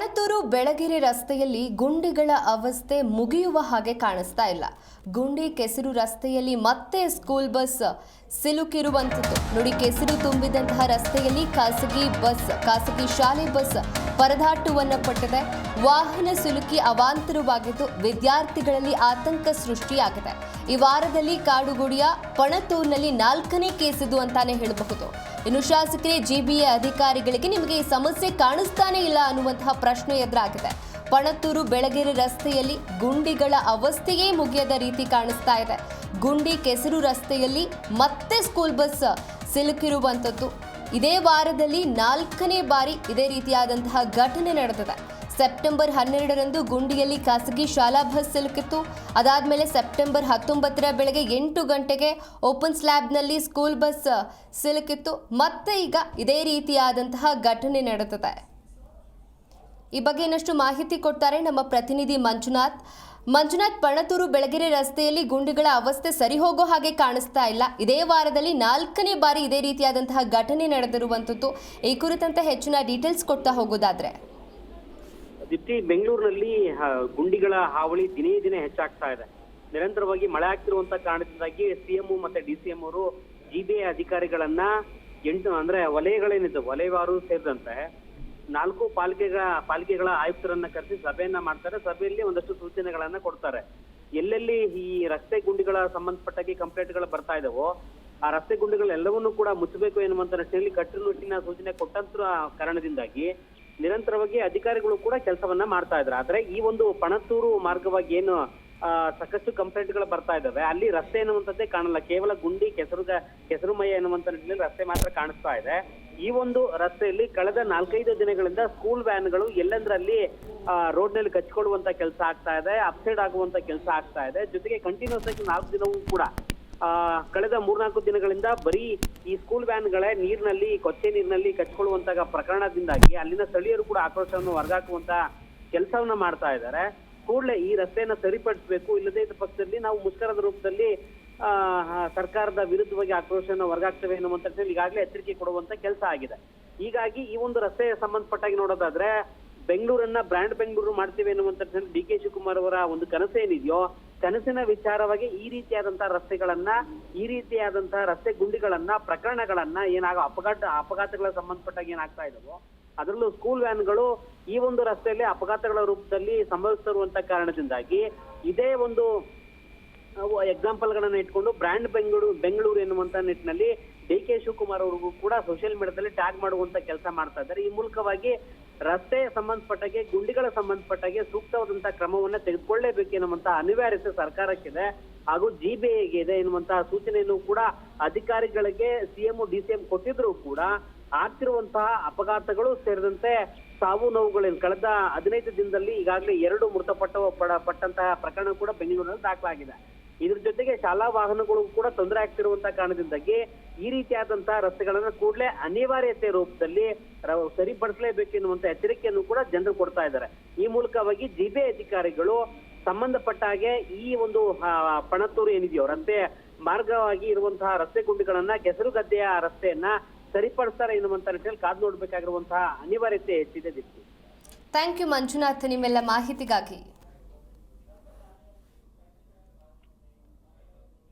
ಪಣತೂರು ಬೆಳಗೆರೆ ರಸ್ತೆಯಲ್ಲಿ ಗುಂಡಿಗಳ ಅವಸ್ಥೆ ಮುಗಿಯುವ ಹಾಗೆ ಕಾಣಿಸ್ತಾ ಇಲ್ಲ. ಗುಂಡಿ ಕೆಸರು ರಸ್ತೆಯಲ್ಲಿ ಮತ್ತೆ ಸ್ಕೂಲ್ ಬಸ್ ಸಿಲುಕಿರುವಂಥದ್ದು ನೋಡಿ ಕೆಸರು ತುಂಬಿದಂತಹ ರಸ್ತೆಯಲ್ಲಿ ಖಾಸಗಿ ಬಸ್, ಖಾಸಗಿ ಶಾಲೆ ಬಸ್ ಪರದಾಟುವನ್ನು ಪಟ್ಟಿದೆ. ವಾಹನ ಸಿಲುಕಿ ಅವಾಂತರವಾಗಿದ್ದು ವಿದ್ಯಾರ್ಥಿಗಳಲ್ಲಿ ಆತಂಕ ಸೃಷ್ಟಿಯಾಗಿದೆ. ಈ ವಾರದಲ್ಲಿ ಕಾಡುಗುಡಿಯ ಪಣತೂರಿನಲ್ಲಿ ನಾಲ್ಕನೇ ಕೇಸ್ ಅಂತಾನೆ ಹೇಳಬಹುದು. ಇನ್ನು ಶಾಸಕರೇ, ಜಿಬಿಎ ಅಧಿಕಾರಿಗಳಿಗೆ ನಿಮಗೆ ಈ ಸಮಸ್ಯೆ ಕಾಣಿಸ್ತಾನೆ ಇಲ್ಲ ಅನ್ನುವಂತಹ ಪ್ರಶ್ನೆ ಎದುರಾಗಿದೆ. ಪಣತ್ತೂರು ಬೆಳಗೆರೆ ರಸ್ತೆಯಲ್ಲಿ ಗುಂಡಿಗಳ ಅವಸ್ಥೆಯೇ ಮುಗಿಯದ ರೀತಿ ಕಾಣಿಸ್ತಾ ಇದೆ. ಗುಂಡಿ ಕೆಸರು ರಸ್ತೆಯಲ್ಲಿ ಮತ್ತೆ ಸ್ಕೂಲ್ ಬಸ್ ಸಿಲುಕಿರುವಂಥದ್ದು ಇದೇ ವಾರದಲ್ಲಿ ನಾಲ್ಕನೇ ಬಾರಿ ಇದೇ ರೀತಿಯಾದಂತಹ ಘಟನೆ ನಡೆದಿದೆ. ಸೆಪ್ಟೆಂಬರ್ ಹನ್ನೆರಡರಂದು ಗುಂಡಿಯಲ್ಲಿ ಖಾಸಗಿ ಶಾಲಾ ಬಸ್ ಸಿಲುಕಿತ್ತು. ಅದಾದಮೇಲೆ ಸೆಪ್ಟೆಂಬರ್ ಹತ್ತೊಂಬತ್ತರ ಬೆಳಗ್ಗೆ ಎಂಟು ಗಂಟೆಗೆ ಓಪನ್ ಸ್ಲ್ಯಾಬ್ನಲ್ಲಿ ಸ್ಕೂಲ್ ಬಸ್ ಸಿಲುಕಿತ್ತು. ಮತ್ತೆ ಈಗ ಇದೇ ರೀತಿಯಾದಂತಹ ಘಟನೆ ನಡೆದಿದೆ. ಈ ಬಗ್ಗೆ ಇನ್ನಷ್ಟು ಮಾಹಿತಿ ಕೊಡ್ತಾರೆ ನಮ್ಮ ಪ್ರತಿನಿಧಿ ಮಂಜುನಾಥ್. ಮಂಜುನಾಥ್, ಪಣತೂರು ಬೆಳಗೆರೆ ರಸ್ತೆಯಲ್ಲಿ ಗುಂಡಿಗಳ ಅವಸ್ಥೆ ಸರಿ ಹೋಗೋ ಹಾಗೆ ಕಾಣಿಸ್ತಾ ಇಲ್ಲ. ಇದೇ ವಾರದಲ್ಲಿ ನಾಲ್ಕನೇ ಬಾರಿ ಇದೇ ರೀತಿಯಾದಂತಹ ಘಟನೆ ನಡೆದಿರುವಂಥದ್ದು. ಈ ಕುರಿತಂತೆ ಹೆಚ್ಚಿನ ಡೀಟೇಲ್ಸ್ ಕೊಡ್ತಾ ಹೋಗೋದಾದ್ರೆ. ದೀಪ್ತಿ ಬೆಂಗಳೂರಿನಲ್ಲಿ ಗುಂಡಿಗಳ ಹಾವಳಿ ದಿನೇ ದಿನೇ ಹೆಚ್ಚಾಗ್ತಾ ಇದೆ. ನಿರಂತರವಾಗಿ ಮಳೆ ಆಗ್ತಿರುವಂತ ಕಾರಣದಿಂದಾಗಿ ಸಿಎಂ ಮತ್ತೆ ಡಿ ಸಿ ಎಂ ಅವರು ಜಿಬಿಐ ಅಧಿಕಾರಿಗಳನ್ನ ಎಂಟು ಅಂದ್ರೆ ವಲಯಗಳೇನಿದ್ದು ವಲಯವಾರು ಸೇರಿದಂತೆ ನಾಲ್ಕು ಪಾಲಿಕೆಗಳ ಪಾಲಿಕೆಗಳ ಆಯುಕ್ತರನ್ನ ಕರೆಸಿ ಸಭೆಯನ್ನ ಮಾಡ್ತಾರೆ. ಸಭೆಯಲ್ಲಿ ಒಂದಷ್ಟು ಸೂಚನೆಗಳನ್ನ ಕೊಡ್ತಾರೆ. ಎಲ್ಲೆಲ್ಲಿ ಈ ರಸ್ತೆ ಗುಂಡಿಗಳ ಸಂಬಂಧಪಟ್ಟಾಗಿ ಕಂಪ್ಲೇಂಟ್ಗಳು ಬರ್ತಾ ಇದಾವೋ, ಆ ರಸ್ತೆ ಗುಂಡಿಗಳೆಲ್ಲವನ್ನೂ ಕೂಡ ಮುಚ್ಚಬೇಕು ಎನ್ನುವಂತ ನಿಟ್ಟಿನಲ್ಲಿ ಕಟ್ಟುನಿಟ್ಟಿನ ಸೂಚನೆ ಕೊಟ್ಟಂತ ಕಾರಣದಿಂದಾಗಿ ನಿರಂತರವಾಗಿ ಅಧಿಕಾರಿಗಳು ಕೂಡ ಕೆಲಸವನ್ನ ಮಾಡ್ತಾ ಇದ್ದಾರೆ. ಆದ್ರೆ ಈ ಒಂದು ಪಣತ್ತೂರು ಮಾರ್ಗವಾಗಿ ಏನು ಸಾಕಷ್ಟು ಕಂಪ್ಲೇಂಟ್ಗಳು ಬರ್ತಾ ಇದ್ದಾವೆ. ಅಲ್ಲಿ ರಸ್ತೆ ಎನ್ನುವಂಥದ್ದೇ ಕಾಣಲ್ಲ. ಕೇವಲ ಗುಂಡಿ, ಕೆಸರು ಕೆಸರುಮಯ ಎನ್ನುವಂತ ನಿಟ್ಟಿನಲ್ಲಿ ರಸ್ತೆ ಮಾತ್ರ ಕಾಣಿಸ್ತಾ ಇದೆ. ಈ ಒಂದು ರಸ್ತೆಯಲ್ಲಿ ಕಳೆದ ನಾಲ್ಕೈದು ದಿನಗಳಿಂದ ಸ್ಕೂಲ್ ವ್ಯಾನ್ಗಳು ಎಲ್ಲೆಂದ್ರಲ್ಲಿ ರೋಡ್ನಲ್ಲಿ ಕಚ್ಕೊಳ್ಳುವಂತ ಕೆಲಸ ಆಗ್ತಾ ಇದೆ, ಅಪ್ಸೈಡ್ ಆಗುವಂತ ಕೆಲಸ ಆಗ್ತಾ ಇದೆ. ಜೊತೆಗೆ ಕಂಟಿನ್ಯೂಸ್ ಆಗಿ ನಾಲ್ಕು ದಿನವೂ ಕೂಡ, ಆ, ಕಳೆದ ಮೂರ್ನಾಲ್ಕು ದಿನಗಳಿಂದ ಬರೀ ಈ ಸ್ಕೂಲ್ ವ್ಯಾನ್ಗಳೇ ನೀರಿನಲ್ಲಿ, ಕೊಚ್ಚೆ ನೀರಿನಲ್ಲಿ ಕಚ್ಕೊಳ್ಳುವಂತ ಪ್ರಕರಣದಿಂದಾಗಿ ಅಲ್ಲಿನ ಸ್ಥಳೀಯರು ಕೂಡ ಆಕ್ರೋಶವನ್ನು ಹೊರಗಾಕುವಂತ ಕೆಲಸವನ್ನ ಮಾಡ್ತಾ ಇದ್ದಾರೆ. ಕೂಡಲೇ ಈ ರಸ್ತೆಯನ್ನ ಸರಿಪಡಿಸಬೇಕು, ಇಲ್ಲದೇ ಇದ್ದ ಪಕ್ಷದಲ್ಲಿ ನಾವು ಮುಷ್ಕರದ ರೂಪದಲ್ಲಿ ಸರ್ಕಾರದ ವಿರುದ್ಧವಾಗಿ ಆಕ್ರೋಶವನ್ನು ಹೊರಗಾಗ್ತವೆ ಎನ್ನುವಂತ ಈಗಾಗಲೇ ಎಚ್ಚರಿಕೆ ಕೊಡುವಂತ ಕೆಲಸ ಆಗಿದೆ. ಹೀಗಾಗಿ ಈ ಒಂದು ರಸ್ತೆ ಸಂಬಂಧಪಟ್ಟಾಗಿ ನೋಡೋದಾದ್ರೆ, ಬೆಂಗಳೂರನ್ನ ಬ್ರ್ಯಾಂಡ್ ಬೆಂಗಳೂರು ಮಾಡ್ತೀವಿ ಎನ್ನುವಂತ ಡಿ ಕೆ ಶಿವಕುಮಾರ್ ಅವರ ಒಂದು ಕನಸೇನಿದೆಯೋ, ಕನಸಿನ ವಿಚಾರವಾಗಿ ಈ ರೀತಿಯಾದಂತಹ ರಸ್ತೆಗಳನ್ನ, ಈ ರೀತಿಯಾದಂತಹ ರಸ್ತೆ ಗುಂಡಿಗಳನ್ನ, ಪ್ರಕರಣಗಳನ್ನ ಏನಾಗ ಅಪಘಾತ, ಅಪಘಾತಗಳ ಸಂಬಂಧಪಟ್ಟಾಗಿ ಏನಾಗ್ತಾ ಇದಾವೋ ಅದರಲ್ಲೂ ಸ್ಕೂಲ್ ವ್ಯಾನ್ಗಳು ಈ ಒಂದು ರಸ್ತೆಯಲ್ಲಿ ಅಪಘಾತಗಳ ರೂಪದಲ್ಲಿ ಸಂಭವಿಸುತ್ತಿರುವಂತ ಕಾರಣದಿಂದಾಗಿ ಇದೇ ಒಂದು ಎಕ್ಸಾಂಪಲ್ ಗಳನ್ನ ಇಟ್ಕೊಂಡು ಬ್ರ್ಯಾಂಡ್ ಬೆಂಗಳೂರು ಬೆಂಗಳೂರು ಎನ್ನುವಂತ ನಿಟ್ಟಿನಲ್ಲಿ ಡಿ ಕೆ ಶಿವಕುಮಾರ್ ಅವ್ರಿಗೂ ಕೂಡ ಸೋಷಿಯಲ್ ಮೀಡಿಯಾದಲ್ಲಿ ಟ್ಯಾಗ್ ಮಾಡುವಂತ ಕೆಲಸ ಮಾಡ್ತಾ ಇದ್ದಾರೆ. ಈ ಮೂಲಕವಾಗಿ ರಸ್ತೆ ಸಂಬಂಧಪಟ್ಟಾಗೆ, ಗುಂಡಿಗಳ ಸಂಬಂಧಪಟ್ಟಾಗೆ ಸೂಕ್ತವಾದಂತ ಕ್ರಮವನ್ನ ತೆಗೆದುಕೊಳ್ಳೇಬೇಕು ಎನ್ನುವಂತ ಅನಿವಾರ್ಯತೆ ಸರ್ಕಾರಕ್ಕಿದೆ. ಹಾಗೂ ಜಿಬಿಐಗೆ ಇದೆ ಎನ್ನುವಂತಹ ಸೂಚನೆಯನ್ನು ಕೂಡ ಅಧಿಕಾರಿಗಳಿಗೆ ಸಿಎಂ ಡಿಸಿಎಂ ಕೊಟ್ಟಿದ್ರು ಕೂಡ ಆಗ್ತಿರುವಂತಹ ಅಪಘಾತಗಳು ಸೇರಿದಂತೆ ಸಾವು ನೋವುಗಳೇನು? ಕಳೆದ ಹದಿನೈದು ದಿನದಲ್ಲಿ ಈಗಾಗಲೇ ಎರಡು ಮೃತಪಟ್ಟ ಪಟ್ಟಂತಹ ಪ್ರಕರಣ ಕೂಡ ಬೆಂಗಳೂರಿನಲ್ಲಿ ದಾಖಲಾಗಿದೆ. ಇದ್ರ ಜೊತೆಗೆ ಶಾಲಾ ವಾಹನಗಳು ಕೂಡ ತೊಂದರೆ ಆಗ್ತಿರುವಂತಹ ಕಾರಣದಿಂದಾಗಿ ಈ ರೀತಿಯಾದಂತಹ ರಸ್ತೆಗಳನ್ನ ಕೂಡಲೇ ಅನಿವಾರ್ಯತೆ ರೂಪದಲ್ಲಿ ಸರಿಪಡಿಸಲೇಬೇಕು ಎನ್ನುವಂತ ಎಚ್ಚರಿಕೆಯನ್ನು ಕೂಡ ಜನರು ಕೊಡ್ತಾ ಇದ್ದಾರೆ. ಈ ಮೂಲಕವಾಗಿ ಜಿಬೆ ಅಧಿಕಾರಿಗಳು ಸಂಬಂಧಪಟ್ಟ ಹಾಗೆ ಈ ಒಂದು ಪಣತ್ತೂರು ಏನಿದೆಯೋ ರಸ್ತೆ ಮಾರ್ಗವಾಗಿ ಇರುವಂತಹ ರಸ್ತೆ ಗುಂಡಿಗಳನ್ನ ಕೆಸರು ಗದ್ದೆಯ ರಸ್ತೆಯನ್ನ ಸರಿಪಡಿಸ್ತಾರೆ ಎನ್ನುವಂತ ನಿಟ್ಟಿನಲ್ಲಿ ಕಾದು ನೋಡಬೇಕಾಗಿರುವಂತಹ ಅನಿವಾರ್ಯತೆ ಹೆಚ್ಚಿದೆ ದೀಪ್ತಿ. ಥ್ಯಾಂಕ್ ಯು ಮಂಜುನಾಥ್ ನಿಮ್ಮೆಲ್ಲ ಮಾಹಿತಿಗಾಗಿ.